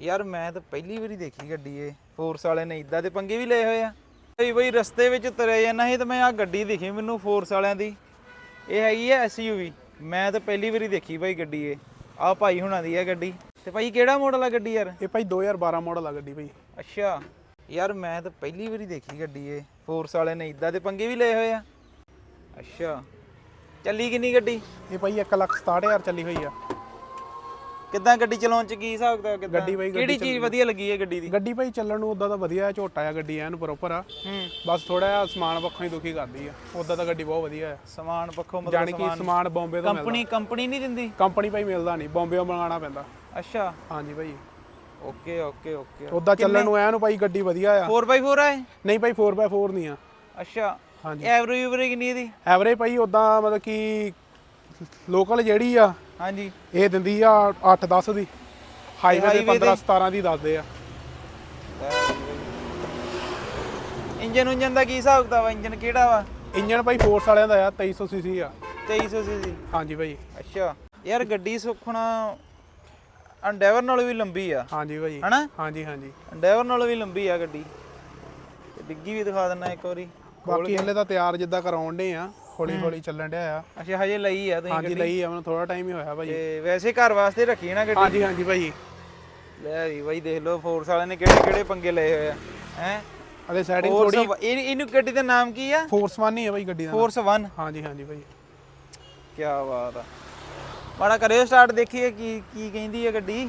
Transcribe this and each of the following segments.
ਯਾਰ ਮੈਂ ਤਾਂ ਪਹਿਲੀ ਵਾਰੀ ਦੇਖੀ ਗੱਡੀ ਇਹ। ਫੋਰਸ ਵਾਲੇ ਨੇ ਇਦਾਂ ਦੇ ਪੰਗੇ ਵੀ ਲਏ ਹੋਏ ਆ। ਬਈ ਬਈ ਰਸਤੇ ਵਿੱਚ ਤੁਰੇ ਜਾਂਦਾ ਸੀ ਤੇ ਮੈਂ ਆ ਗੱਡੀ ਦਿਖੀ ਮੈਨੂੰ ਫੋਰਸ ਵਾਲਿਆਂ ਦੀ। ਇਹ ਹੈਗੀ ਹੈ ਐਸਯੂਵੀ ਮੈਂ ਤਾਂ ਪਹਿਲੀ ਵਾਰੀ ਦੇਖੀ ਬਾਈ ਗੱਡੀ ਇਹ। ਆ ਭਾਈ ਹੁਣਾਂ ਦੀ ਹੈ ਗੱਡੀ। ਤੇ ਭਾਈ ਕਿਹੜਾ ਮਾਡਲ ਆ ਗੱਡੀ ਯਾਰ? ਇਹ ਭਾਈ 2012 ਮਾਡਲ ਆ ਗੱਡੀ ਭਾਈ ਅੱਛਾ। ਯਾਰ ਮੈਂ ਤਾਂ ਪਹਿਲੀ ਵਾਰੀ ਦੇਖੀ ਗੱਡੀ ਇਹ। ਫੋਰਸ ਵਾਲੇ ਨੇ ਇਦਾਂ ਦੇ ਪੰਗੇ ਵੀ ਲਏ ਹੋਏ ਆ। ਅੱਛਾ। ਚੱਲੀ ਕਿੰਨੀ ਗੱਡੀ? ਇਹ ਭਾਈ 1 ਲੱਖ 67000 ਚੱਲੀ ਹੋਈ ਆ। ਕਿੱਦਾਂ ਗੱਡੀ ਚਲਾਉਣ ਚ ਕੀ ਹਿਸਾਬ ਕਿਤਾਬ ਕਿੱਦਾਂ? ਗੱਡੀ ਬਾਈ ਗੱਡੀ ਕਿਹੜੀ ਚੀਜ਼ ਵਧੀਆ ਲੱਗੀ ਹੈ ਗੱਡੀ ਦੀ? ਗੱਡੀ ਭਾਈ ਚੱਲਣ ਨੂੰ ਉਦਾਂ ਤਾਂ ਵਧੀਆ ਹੈ ਝੋਟਾ ਆ ਗੱਡੀ ਐਨ ਪ੍ਰੋਪਰ ਆ। ਹੂੰ। ਬਸ ਥੋੜਾ ਜਿਹਾ ਸਮਾਨ ਪੱਖੋਂ ਹੀ ਦੁਖੀ ਕਰਦੀ ਆ। ਉਦਾਂ ਤਾਂ ਗੱਡੀ ਬਹੁਤ ਵਧੀਆ ਆ ਸਮਾਨ ਪੱਖੋਂ ਮਤਲਬ ਜਾਣੀ ਕਿ ਸਮਾਨ ਬੰਬੇ ਤੋਂ ਮਿਲਦਾ। ਕੰਪਨੀ ਕੰਪਨੀ ਨਹੀਂ ਦਿੰਦੀ? ਕੰਪਨੀ ਭਾਈ ਮਿਲਦਾ ਨਹੀਂ। ਬੰਬੇੋਂ ਮੰਗਾਉਣਾ ਪੈਂਦਾ। ਅੱਛਾ। ਹਾਂਜੀ ਭਾਈ ਓਕੇ ਓਕੇ ਓਕੇ। ਉਦਾਂ ਚੱਲਣ ਨੂੰ ਐਨ ਭਾਈ ਗੱਡੀ ਵਧੀਆ ਆ। 4x4 ਆ ਇਹ? ਨਹੀਂ ਭਾਈ 4x4 ਨਹੀਂ ਆ। ਅੱਛਾ। ਹਾਂਜੀ। ਐਵਰੇਜ ਐਵਰੇਜ ਕਿੰਨੀ ਇਹਦੀ? ਐਵਰੇਜ ਭਾਈ ਉਦਾਂ ਮਤਲਬ ਕਿ ਲੋਕਲ ਜਿਹੜੀ ਆ ਹਾਂਜੀ। ਇਹ ਦਿੰਦੀ ਆ 8-10 ਦੀ। ਹਾਈਵੇ ਤੇ highway 15-17 ਦੀ ਦੱਸਦੇ ਆ। ਇੰਜਨ ਉਂਜਨ ਦਾ ਕੀ ਹਿਸਾਬ ਕਿਤਾਬ ਆ? ਇੰਜਨ ਕਿਹੜਾ ਵਾ? ਇੰਜਨ ਭਾਈ ਫੋਰਸ ਵਾਲਿਆਂ ਦਾ ਆ 2300 ਸੀਸੀ ਆ। 2300 ਸੀਸੀ ਹਾਂਜੀ ਭਾਈ। ਅੱਛਾ। ਯਾਰ ਗੱਡੀ ਸੁਖਣਾ ਅੰਡੈਵਰ ਨਾਲੋਂ ਵੀ ਲੰਬੀ ਆ। ਹਾਂਜੀ ਭਾਈ। ਹਨਾ? ਹਾਂਜੀ ਹਾਂਜੀ। ਅੰਡੈਵਰ ਨਾਲੋਂ ਵੀ ਲੰਬੀ ਆ ਗੱਡੀ। ਤੇ ਡਿੱਗੀ ਵੀ ਦਿਖਾ ਦਿੰਨਾ ਇੱਕ ਵਾਰੀ। ਬਾਕੀ ਹਲੇ ਤਾਂ ਤਿਆਰ ਜਿੱਦਾਂ ਕਰਾਉਣ ਦੇ ਆ। ਹੌਲੀ ਹੌਲੀ ਚੱਲਣ ਡਿਆ ਆ। ਅੱਛਾ ਹਜੇ ਲਈ ਆ ਤੁਸੀਂ ਹਾਂਜੀ ਲਈ ਆ ਮੈਨੂੰ ਥੋੜਾ ਟਾਈਮ ਹੀ ਹੋਇਆ ਭਾਈ ਤੇ ਵੈਸੇ ਘਰ ਵਾਸਤੇ ਰੱਖੀ ਨਾ ਗੱਡੀ? ਹਾਂਜੀ ਹਾਂਜੀ ਭਾਈ ਲੈ ਵੀ ਬਾਈ ਦੇਖ ਲਓ ਫੋਰਸ ਵਾਲਿਆਂ ਨੇ ਕਿਹੜੇ ਕਿਹੜੇ ਪੰਗੇ ਲਏ ਹੋਏ ਆ ਹੈ? ਹਲੇ ਸੈਟਿੰਗ ਥੋੜੀ ਇਹ ਇਹਨੂੰ ਗੱਡੀ ਦਾ ਨਾਮ ਕੀ ਆ? ਫੋਰਸ 1 ਹੀ ਆ ਭਾਈ ਗੱਡੀ ਦਾ ਫੋਰਸ 1 ਹਾਂਜੀ ਹਾਂਜੀ ਭਾਈ ਕੀ ਬਾਤ ਆ। ਮਾੜਾ ਕਰਿਓ ਸਟਾਰਟ ਦੇਖੀਏ ਕੀ ਕੀ ਕਹਿੰਦੀ ਹੈ ਗੱਡੀ।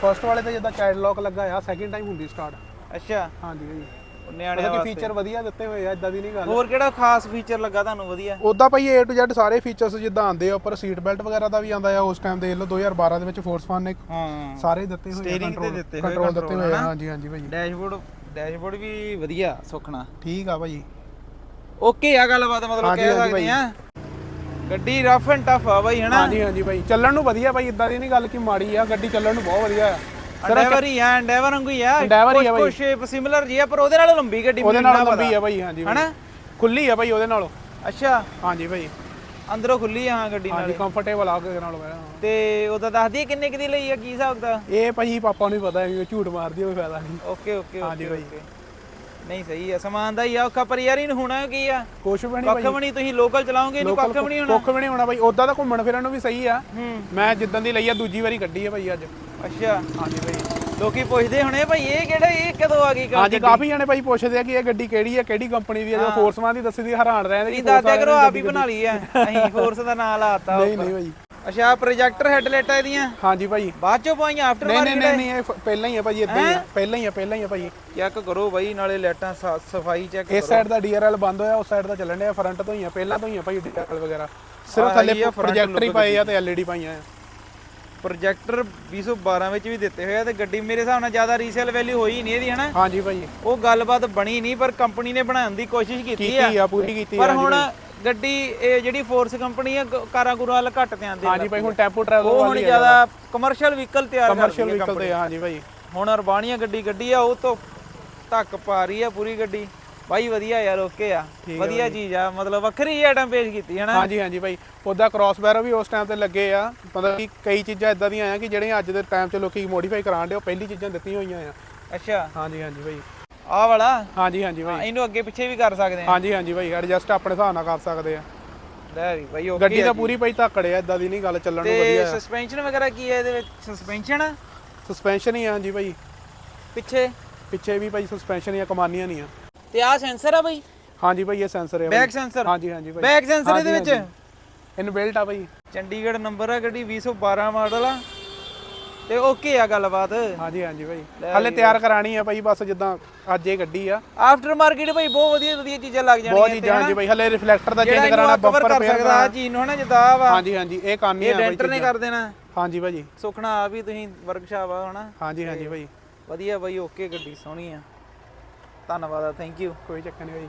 ਫਰਸਟ ਵਾਲੇ ਤੇ ਜਿੱਦਾਂ ਚਾਈਲਡ ਲੌਕ ਲੱਗਾ ਆ ਸੈਕਿੰਡ ਟਾਈਮ ਹੁੰਦੀ ਸਟਾਰਟ ਅੱਛਾ। ਹਾਂਜੀ ਭਾਈ ਉਹ ਨਿਆਣਿਆਂ ਮਤਲਬ ਕਿ ਵਾਸਤੇ। ਫੀਚਰ ਵਧੀਆ ਦਿੱਤੇ ਹੋਏ ਆ ਇਦਾਂ ਦੀ ਨਹੀਂ ਗੱਲ। ਹੋਰ ਕਿਹੜਾ ਖਾਸ ਫੀਚਰ ਲੱਗਾ ਤੁਹਾਨੂੰ ਵਧੀਆ? ਉਦਾਂ ਭਾਈ A to Z ਸਾਰੇ ਫੀਚਰਸ ਜਿੱਦਾਂ ਆਂਦੇ ਆ ਉੱਪਰ ਸੀਟ ਬੈਲਟ ਵਗੈਰਾ ਦਾ ਵੀ ਆਂਦਾ ਆ ਉਸ ਟਾਈਮ ਦੇਖ ਲਓ 2012 ਦੇ ਵਿੱਚ ਫੋਰਸ 1 ਨੇ ਹਾਂ। ਸਾਰੇ ਦਿੱਤੇ ਹੋਏ ਆ Steering ਤੇ ਦਿੱਤੇ ਹੋਏ ਕੰਟਰੋਲ ਦਿੱਤੇ ਹੋਏ ਆ? ਹਾਂਜੀ ਹਾਂਜੀ ਭਾਈ। ਡੈਸ਼ਬੋਰਡ ਡੈਸ਼ਬੋਰਡ ਵੀ ਵਧੀਆ ਸੁਖਣਾ ਠੀਕ ਆ ਭਾਈ। ਓਕੇ ਆ ਗੱਲਬਾਤ ਮਤਲਬ ਹਾਂਜੀ, ਕਹਿ ਹਾਂਜੀ ਸਕਦੇ ਆ। ਗੱਡੀ ਰਫ ਐਂਡ ਟਫ ਆ ਬਾਈ ਹਨਾ? ਹਾਂਜੀ ਹਾਂਜੀ ਭਾਈ। ਚੱਲਣ ਨੂੰ ਵਧੀਆ ਭਾਈ ਇਦਾਂ ਦੀ ਨਹੀਂ ਗੱਲ ਕਿ ਮਾੜੀ ਆ ਗੱਡੀ ਚੱਲਣ ਨੂੰ ਬਹੁਤ ਵਧੀਆ ਆ। ਅੰਡੈਵਰ ਹੀ ਆ ਅੰਡੈਵਰ ਵਾਂਗੂ ਹੀ ਆ। Endeavour ਹੀ ਆ ਕੁਛ ਸ਼ੇਪ ਸਿਮਿਲਰ ਜੀ ਆ ਪਰ ਉਹਦੇ ਨਾਲੋਂ ਲੰਬੀ ਗੱਡੀ ਉਹਦੇ ਨਾਲ ਲੰਬੀ। ਆ ਭਾਈ ਹਾਂਜੀ। ਹਨਾ? ਖੁੱਲੀ ਆ ਭਾਈ ਉਹਦੇ ਨਾਲੋਂ। ਅੱਛਾ। ਹਾਂਜੀ ਭਾਈ ਅੰਦਰੋਂ ਖੁੱਲੀ ਆ ਹਾਂ ਗੱਡੀ ਨਾਲ। ਹਾਂਜੀ ਕੰਫਰਟੇਬਲ ਆ ਉਹਦੇ ਨਾਲ ਮੈਂ ਤੇ ਉਹਦਾ ਦੱਸ ਦਈਏ ਕਿੰਨੇ ਕਿਦੀ ਲਈ ਆ ਕੀ ਹਿਸਾਬ ਦਾ? ਇਹ ਭਾਈ ਪਾਪਾ ਨੂੰ ਹੀ ਪਤਾ ਹੈ ਕਿ ਝੂਠ ਮਾਰਦੀ ਹੋਵੇ ਫਾਇਦਾ ਨਹੀਂ। ਓਕੇ ਓਕੇ ਹਾਂਜੀ ਓਕੇ ਬਾਈ। ਓਕੇ ਨਹੀਂ ਸਹੀ ਆ ਸਮਾਨ ਦਾ ਹੀ ਆ ਔਖਾ ਪਰ ਯਾਰ ਇਹਨੂੰ ਹੋਣਾ ਕੀ ਆ? ਕੁਛ ਵੀ ਨਹੀਂ ਕੱਖ ਭਾਈ। ਵੀ ਨਹੀਂ ਤੁਸੀਂ ਲੋਕਲ ਚਲਾਓਗੇ ਇਹਨੂੰ ਕੱਖ ਵੀ ਨਹੀਂ ਹੋਣਾ? ਕੁੱਖ ਵੀ ਨਹੀਂ ਹੋਣਾ ਭਾਈ ਉਦਾਂ ਤਾਂ ਘੁੰਮਣ ਫਿਰਨ ਨੂੰ ਵੀ ਸਹੀ ਆ। ਹੂੰ। ਮੈਂ ਜਿੱਦਾਂ ਦੀ ਲਈ ਆ ਦੂਜੀ ਵਾਰੀ ਗੱਡੀ ਆ ਭਾਈ ਅੱਜ। ਅੱਛਾ। ਹਾਂਜੀ ਭਾਈ। ਲੋਕੀ ਪੁੱਛਦੇ ਹੋਣੇ ਭਾਈ ਇਹ ਕਿਹੜਾ ਇਹ ਕਦੋਂ ਆ ਗਈ ਹਾਂਜੀ ਕਾਫੀ ਜਣੇ ਭਾਈ ਪੁੱਛਦੇ ਆ ਕਿ ਇਹ ਗੱਡੀ ਕਿਹੜੀ ਆ ਕਿਹੜੀ ਕੰਪਨੀ ਦੀ ਆ ਜਦੋਂ ਫੋਰਸਮਾਨ ਦੀ ਦੱਸੀ ਦੀ ਹੈਰਾਨ ਰਹਿੰਦੇ ਇਹ ਕਿ ਦਾਦਿਆ ਕਰੋ ਆਪ ਹੀ ਬਣਾ ਲਈ ਆ। ਅਸੀਂ ਫੋਰਸ ਦਾ ਨਾਮ ਲਾਤਾ ਨਹੀਂ ਨਹੀਂ ਭਾਈ। ਅੱਛਾ ਪ੍ਰੋਜੈਕਟਰ ਹੈਡਲਾਈਟਾਂ ਇਹਦੀਆਂ? ਹਾਂਜੀ ਭਾਈ। ਬਾਅਦ ਚੋਂ ਪਾਈਆਂ ਆਫਟਰ ਨਹੀਂ ਨਹੀਂ ਨਹੀਂ ਨਹੀਂ ਇਹ ਫ- ਪਹਿਲਾਂ ਹੀ ਆ ਭਾਈ ਇਦਾਂ ਹੀ ਆ। ਪਹਿਲਾਂ ਹੀ ਆ ਪਹਿਲਾਂ ਹੀ ਆ ਭਾਈ। ਚੈੱਕ ਕਰੋ ਬਾਈ ਨਾਲੇ ਲਾਈਟਾਂ ਸਾ- ਸਫ਼ਾਈ ਚੈੱਕ ਇਸ ਸਾਈਡ ਦਾ ਡੀਆਰਐਲ ਬੰਦ ਹੋਇਆ ਉਸ ਸਾਈਡ ਦਾ ਚੱਲਣ ਡਿਆ ਫਰੰਟ ਤੋਂ ਹੀ ਆ ਪਹਿਲਾਂ ਤੋਂ ਹੀ ਆ ਭਾਈ ਡੀਆਰਐਲ ਵਗੈਰਾ। ਸਿਰਫ ਆਹੀ ਥੱਲੇ front ਪ੍ਰੋਜੈਕਟਰ ਹੀ ਪਾਏ ਆ ਤੇ ਐਲਈਡੀ ਪਾਈਆਂ ਆ। ਪ੍ਰੋਜੈਕਟਰ 212 ਵਿੱਚ ਵੀ ਦਿੱਤੇ ਹੋਏ ਆ ਤੇ ਗੱਡੀ ਮੇਰੇ ਹਿਸਾਬ ਨਾਲ ਜ਼ਿਆਦਾ ਰੀਸੇਲ ਵੈਲਿਊ ਹੋਈ ਨਹੀਂ ਇਹਦੀ ਹਨਾ? ਹਾਂਜੀ ਭਾਈ। ਉਹ ਗੱਲਬਾਤ ਬਣੀ ਨਹੀਂ ਪਰ ਕੰਪਨੀ ਨੇ ਬਣਾਉਣ ਦੀ ਕੋਸ਼ਿਸ਼ ਕੀਤੀ ਕੀਤੀ ਆ ਆ ਪੂਰੀ ਕੀਤੀ ਪਰ ਆ ਹੁਣ ਗੱਡੀ ਇਹ ਜਿਹੜੀ ਫੋਰਸ ਕੰਪਨੀ ਆ ਗ- ਕਾਰਾਂ ਗੁਰਾਂ ਵਾਲ ਘੱਟ ਧਿਆਨ ਦੇ ਹਾਂਜੀ ਭਾਈ ਹੁਣ ਟੈਂਪੋ ਟਰੈਵਲ ਉਹ ਹੁਣ ਵਾਲੀ ਜ਼ਿਆਦਾ ਕਮਰਸ਼ੀਅਲ ਵਹੀਕਲ ਤਿਆਰ ਕਰਦੀ ਕਮਰਸ਼ੀਅਲ ਵਹੀਕਲ ਤੇ ਆ, ਹਾਂਜੀ ਭਾਈ। ਹੁਣ ਅਰਬਾਨੀਆ ਗੱਡੀ ਗੱਡੀ ਆ ਉਹ ਤੋਂ ਧੱਕ ਪਾ ਰਹੀ ਆ ਪੂਰੀ ਗੱਡੀ। ਬਾਈ ਵਧੀਆ ਯਾਰ ਓਕੇ ਆ। ਵਧੀਆ ਚੀਜ਼ ਆ ਮਤਲਬ ਵੱਖਰੀ ਆਈਟਮ ਪੇਸ਼ ਕੀਤੀ ਹੈ ਨਾ ਹਾਂਜੀ ਹਾਂਜੀ ਭਾਈ। ਉਹਦਾ ਕ੍ਰਾਸ ਬੈਰੋ ਵੀ ਉਸ ਟਾਈਮ ਤੇ ਲੱਗੇ ਆ। ਮਤਲਬ ਕਿ ਕਈ ਚੀਜ਼ਾਂ ਇਦਾਂ ਦੀਆਂ ਆਇਆ ਕਿ ਜਿਹੜੀਆਂ ਅੱਜ ਦੇ ਟਾਈਮ 'ਚ ਲੋਕੀ ਮੋਡੀਫਾਈ ਕਰਾਉਣ ਦੇ ਉਹ ਪਹਿਲੀ ਚੀਜ਼ਾਂ ਦਿੱਤੀਆਂ ਹੋਈਆਂ ਆ। ਅੱਛਾ। ਹਾਂਜੀ ਹਾਂਜੀ ਭਾਈ। ਆਹ ਵਾਲਾ? ਹਾਂਜੀ ਹਾਂਜੀ ਭਾਈ। ਇਹਨੂੰ ਅੱਗੇ ਪਿੱਛੇ ਵੀ ਕਰ ਸਕਦੇ ਆ। ਹਾਂਜੀ ਹਾਂਜੀ ਭਾਈ ਐਡਜਸਟ ਆਪਣੇ ਹਿਸਾਬ ਨਾਲ ਕਰ ਸਕਦੇ ਆ। ਲੈ ਵੀ ਬਾਈ ਓਕੇ ਗੱਡੀ ਤਾਂ ਪੂਰੀ ਭਾਈ ਧੱਕੜੇ ਆ ਇਦਾਂ ਦੀ ਨਹੀਂ ਗੱਲ ਚੱਲਣ ਨੂੰ ਤੇ ਵਧੀਆ ਸਸਪੈਂਸ਼ਨ ਵਗੈਰਾ ਕੀ ਹੈ ਇਹਦੇ ਵਿੱਚ? ਸਸਪੈਂਸ਼ਨ ਸਸਪੈਂਸ਼ਨ ਹੀ ਆ ਹਾਂਜੀ ਭਾਈ। ਪਿੱਛੇ? ਪਿੱਛੇ ਵੀ ਭਾਈ ਸਸਪੈਂਸ਼ਨ ਜਾਂ ਕਮਾਨੀਆਂ ਨਹੀਂ ਆ। ਤੇ ਆਹ ਸੈਂਸਰ ਆ ਬਾਈ ਹਾਂਜੀ ਭਾਈ ਇਹ ਸੈਂਸਰ ਹੈ ਬੈਕ ਸੈਂਸਰ ਹਾਂਜੀ ਹਾਂਜੀ ਭਾਈ। ਬੈਕ ਸੈਂਸਰ ਇਹਦੇ ਵਿੱਚ? ਇਹਨੂੰ ਬਿਲਟ ਆ ਭਾਈ। ਚੰਡੀਗੜ੍ਹ ਨੰਬਰ ਆ ਗੱਡੀ 212 ਮਾਡਲ ਆ। ਤੇ ਓਕੇ ਆ ਗੱਲਬਾਤ। ਹਾਂਜੀ ਹਾਂਜੀ ਭਾਈ। ਹਾਲੇ ਤਿਆਰ ਕਰਾਣੀ ਆ ਭਾਈ ਬਸ ਜਿੱਦਾਂ ਅੱਜ ਇਹ ਗੱਡੀ ਆ। ਆਫਟਰ ਮਾਰਕੀਟ ਭਾਈ ਬਹੁਤ ਵਧੀਆ ਵਧੀਆ ਚੀਜ਼ਾਂ ਲੱਗ ਬਹੁਤ ਜਾਣਗੀਆਂ ਚੀਜ਼ਾਂ ਹਾਂਜੀ ਭਾਈ ਹਲੇ ਰਿਫਲੈਕਟਰ ਦਾ ਚੇਂਜ ਕਰਾਣਾ ਬੰਪਰ ਕਰ ਸਕਦਾ ਆ ਚੀਜ਼ ਨੂੰ ਹਨਾ ਜਿੱਦਾਂ ਵਾ। ਹਾਂਜੀ ਹਾਂਜੀ ਇਹ ਕਾਨੀ ਇਹ ਆ ਭਾਈ ਡੈਂਟਰ ਨੇ ਕਰ ਦੇਣਾ। ਹਾਂਜੀ ਭਾਜੀ ਸੁਖਣਾ ਆ ਵੀ ਤੁਸੀਂ ਵਰਕਸ਼ਾਪ ਆ ਹਨਾ? ਹਾਂਜੀ ਹਾਂਜੀ ਭਾਈ। ਵਧੀਆ ਬਾਈ ਓਕੇ ਗੱਡੀ ਸੋਹਣੀ ਆ। ਧੰਨਵਾਦ ਆ ਥੈਂਕ ਯੂ ਕੋਈ ਚੱਕਰ ਨਹੀਂ ਭਾਈ।